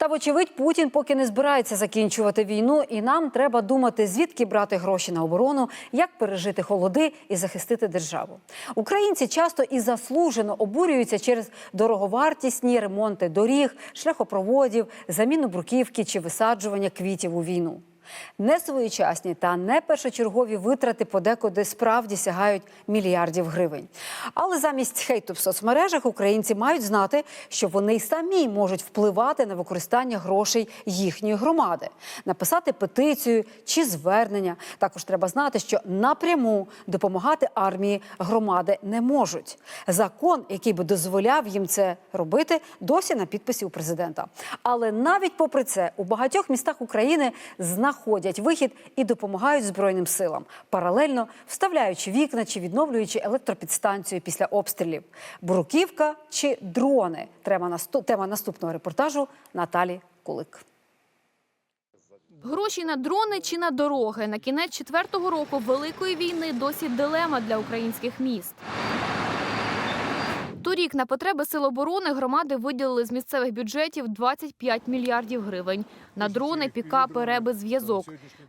Та вочевидь, Путін поки не збирається закінчувати війну, і нам треба думати, звідки брати гроші на оборону, як пережити холоди і захистити державу. Українці часто і заслужено обурюються через дороговартісні ремонти доріг, шляхопроводів, заміну бруківки чи висаджування квітів у війну. Несвоєчасні та не першочергові витрати подекуди справді сягають мільярдів гривень. Але замість хейту в соцмережах українці мають знати, що вони самі можуть впливати на використання грошей їхньої громади, написати петицію чи звернення. Також треба знати, що напряму допомагати армії громади не можуть. Закон, який би дозволяв їм це робити, досі на підписі у президента. Але навіть попри це у багатьох містах України знаходять вихід і допомагають збройним силам, паралельно вставляючи вікна чи відновлюючи електропідстанцію після обстрілів. Бруківка чи дрони тема тема наступного репортажу Наталі Кулик. Гроші на дрони чи на дороги на кінець четвертого року великої війни досі дилема для українських міст. Торік на потреби сил оборони громади виділили з місцевих бюджетів 25 мільярдів гривень на дрони, пікапи, реби, зв'язок.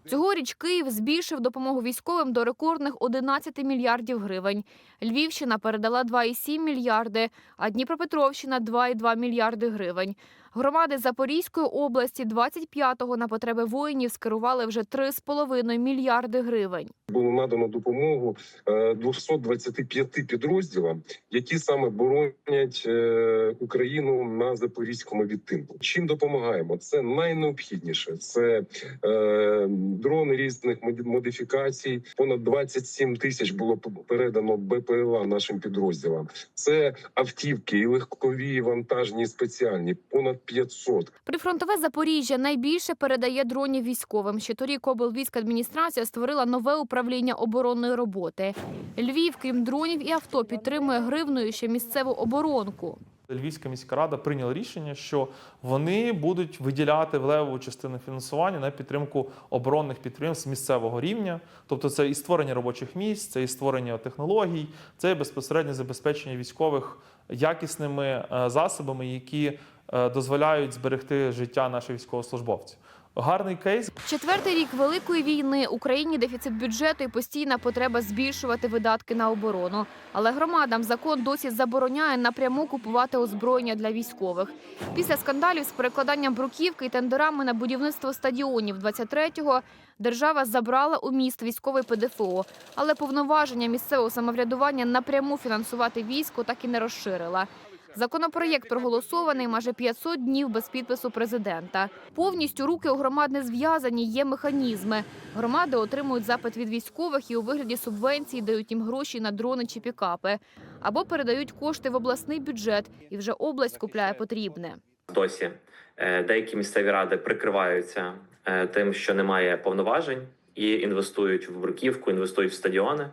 Цьогоріч Київ збільшив допомогу військовим до рекордних 11 мільярдів гривень. Львівщина передала 2,7 мільярди, а Дніпропетровщина 2,2 мільярди гривень. Громади Запорізької області 25-го на потреби воїнів скерували вже 3,5 мільярди гривень. було надано допомогу е, 225 підрозділам, які саме боронять е, Україну на запорізькому відтинку. Чим допомагаємо? Це найнеобхідніше. Це е, дрони різних модифікацій. Понад 27 тисяч було передано БПЛА нашим підрозділам. Це автівки і легкові, і вантажні, і спеціальні. Понад 500. Прифронтове Запоріжжя найбільше передає дронів військовим. Ще торік облвійськадміністрація створила нове управління оборонної роботи. Львів, крім дронів і авто, підтримує гривною ще місцеву оборонку. Львівська міська рада прийняла рішення, що вони будуть виділяти влеву частину фінансування на підтримку оборонних підприємств місцевого рівня. Тобто, це і створення робочих місць, це і створення технологій, це і безпосереднє забезпечення військових якісними е, засобами, які е, дозволяють зберегти життя наших військовослужбовців. Гарний кейс. Четвертий рік великої війни Україні дефіцит бюджету і постійна потреба збільшувати видатки на оборону. Але громадам закон досі забороняє напряму купувати озброєння для військових. Після скандалів з перекладанням бруківки і тендерами на будівництво стадіонів 23-го держава забрала у міст військовий ПДФО, але повноваження місцевого самоврядування напряму фінансувати військо так і не розширила. Законопроєкт проголосований майже 500 днів без підпису президента. Повністю руки у громад не зв'язані, є механізми. Громади отримують запит від військових і у вигляді субвенцій дають їм гроші на дрони чи пікапи. Або передають кошти в обласний бюджет, і вже область купляє потрібне. досі е, деякі місцеві ради прикриваються е, тим, що немає повноважень, і інвестують в бруківку, інвестують в стадіони.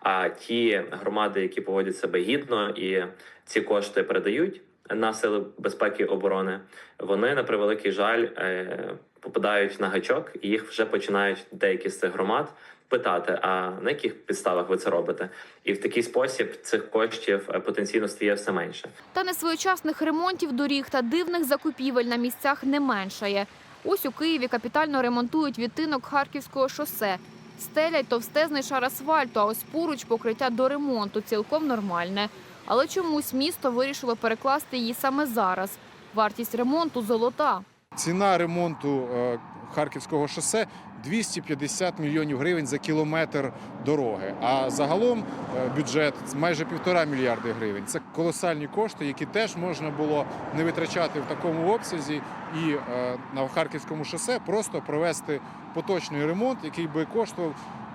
А ті громади, які поводять себе гідно і ці кошти передають на сили безпеки і оборони, вони на превеликий жаль е, попадають на гачок, і їх вже починають деякі з цих громад питати: а на яких підставах ви це робите? І в такий спосіб цих коштів е, потенційно стає все менше. Та несвоєчасних ремонтів доріг та дивних закупівель на місцях не меншає. Ось у Києві капітально ремонтують відтинок Харківського шосе. Стелять товстезний шар асфальту, а ось поруч покриття до ремонту цілком нормальне. Але чомусь місто вирішило перекласти її саме зараз. Вартість ремонту золота. Ціна ремонту е, Харківського шосе 250 мільйонів гривень за кілометр дороги. А загалом е, бюджет майже півтора мільярди гривень. Це колосальні кошти, які теж можна було не витрачати в такому обсязі, і е, на Харківському шосе просто провести поточний ремонт, який би коштував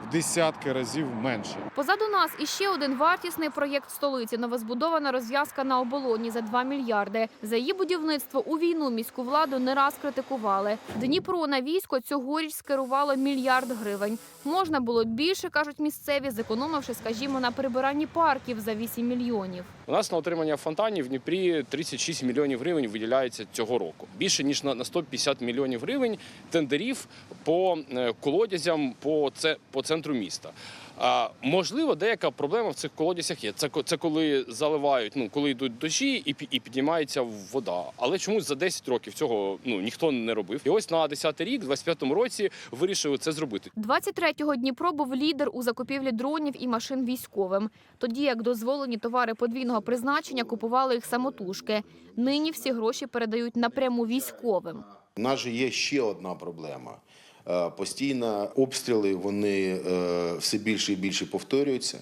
в десятки разів менше. Позаду нас іще один вартісний проєкт столиці. Новозбудована розв'язка на оболоні за 2 мільярди. За її будівництво у війну міську владу не раз критикували. Дніпро на військо цьогоріч скерувало мільярд гривень. Можна було більше, кажуть місцеві, зекономивши, скажімо, на прибиранні парків за 8 мільйонів. У нас на отримання фонтанів в Дніпрі 36 мільйонів гривень виділяється цього року. Більше ніж на на 150 мільйонів гривень тендерів по е, колодязям по це по центру центру міста. А, можливо, деяка проблема в цих колодязях є. Це, ко- це коли заливають, ну коли йдуть дощі і, і піднімається вода. Але чомусь за 10 років цього ну ніхто не робив. І ось на 10 рік, в 25-му році, вирішили це зробити. 23-го Дніпро був лідер у закупівлі дронів і машин військовим. Тоді як дозволені товари подвійного призначення купували їх самотужки. Нині всі гроші передають напряму військовим. У нас же є ще одна проблема. Е, Постійно обстріли вони е, все більше і більше повторюються.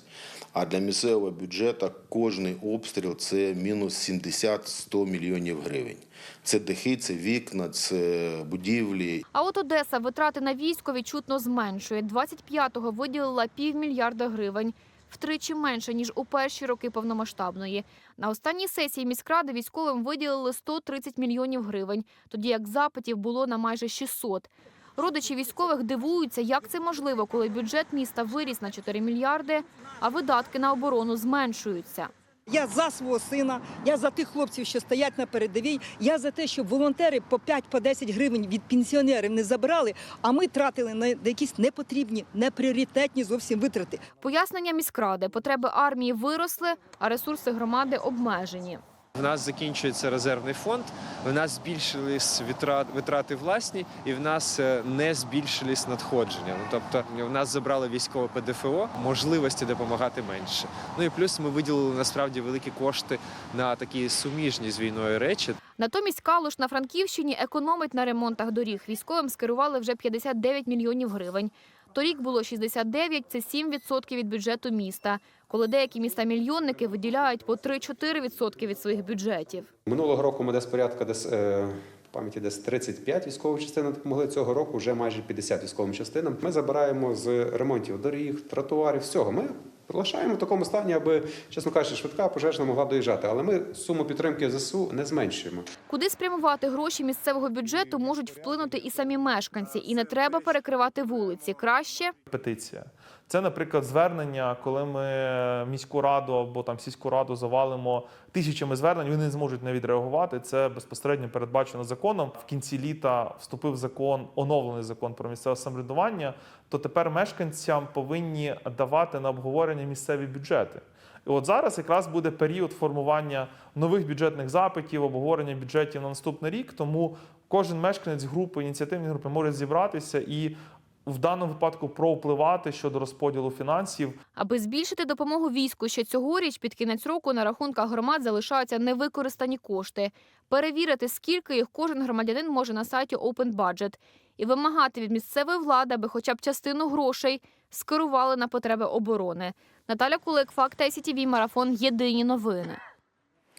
А для місцевого бюджету кожний обстріл це мінус 70-100 мільйонів гривень. Це дахи, це вікна, це будівлі. А от Одеса витрати на військо відчутно зменшує. 25-го виділила півмільярда гривень. Втричі менше, ніж у перші роки повномасштабної. На останній сесії міськради військовим виділили 130 мільйонів гривень, тоді як запитів було на майже 600. Родичі військових дивуються, як це можливо, коли бюджет міста виріс на 4 мільярди, а видатки на оборону зменшуються. Я за свого сина, я за тих хлопців, що стоять на передовій. Я за те, щоб волонтери по 5 по 10 гривень від пенсіонерів не забрали, а ми тратили на якісь непотрібні, непріоритетні зовсім витрати. Пояснення міськради, потреби армії виросли, а ресурси громади обмежені. В нас закінчується резервний фонд, в нас збільшились витрат- витрати власні, і в нас е, не збільшились надходження. Ну тобто в нас забрали військове ПДФО, можливості допомагати менше. Ну і плюс ми виділили насправді великі кошти на такі суміжні з війною речі. Натомість Калуш на Франківщині економить на ремонтах доріг. Військовим скерували вже 59 мільйонів гривень. Торік було 69 – це 7% від бюджету міста. Коли деякі міста-мільйонники виділяють по 3-4% від своїх бюджетів. Минулого року ми десь порядка десь е, пам'яті десь 35 військових частин допомогли. Цього року вже майже 50 військовим частинам. Ми забираємо з ремонтів доріг, тротуарів, всього. Ми залишаємо в такому стані, аби, чесно кажучи, швидка пожежна могла доїжджати. Але ми суму підтримки ЗСУ не зменшуємо. Куди спрямувати гроші місцевого бюджету можуть вплинути і самі мешканці. І не треба перекривати вулиці. Краще петиція. Це, наприклад, звернення, коли ми міську раду або там сільську раду завалимо тисячами звернень, вони не зможуть не відреагувати. Це безпосередньо передбачено законом. В кінці літа вступив закон, оновлений закон про місцеве самоврядування. То тепер мешканцям повинні давати на обговорення місцеві бюджети. І от зараз якраз буде період формування нових бюджетних запитів, обговорення бюджетів на наступний рік. Тому кожен мешканець групи, ініціативні групи може зібратися і в даному випадку провпливати щодо розподілу фінансів. Аби збільшити допомогу війську ще цьогоріч, під кінець року на рахунках громад залишаються невикористані кошти. Перевірити, скільки їх кожен громадянин може на сайті Open Budget. І вимагати від місцевої влади, аби хоча б частину грошей скерували на потреби оборони. Наталя Кулик, Факт ICTV, Марафон. Єдині новини.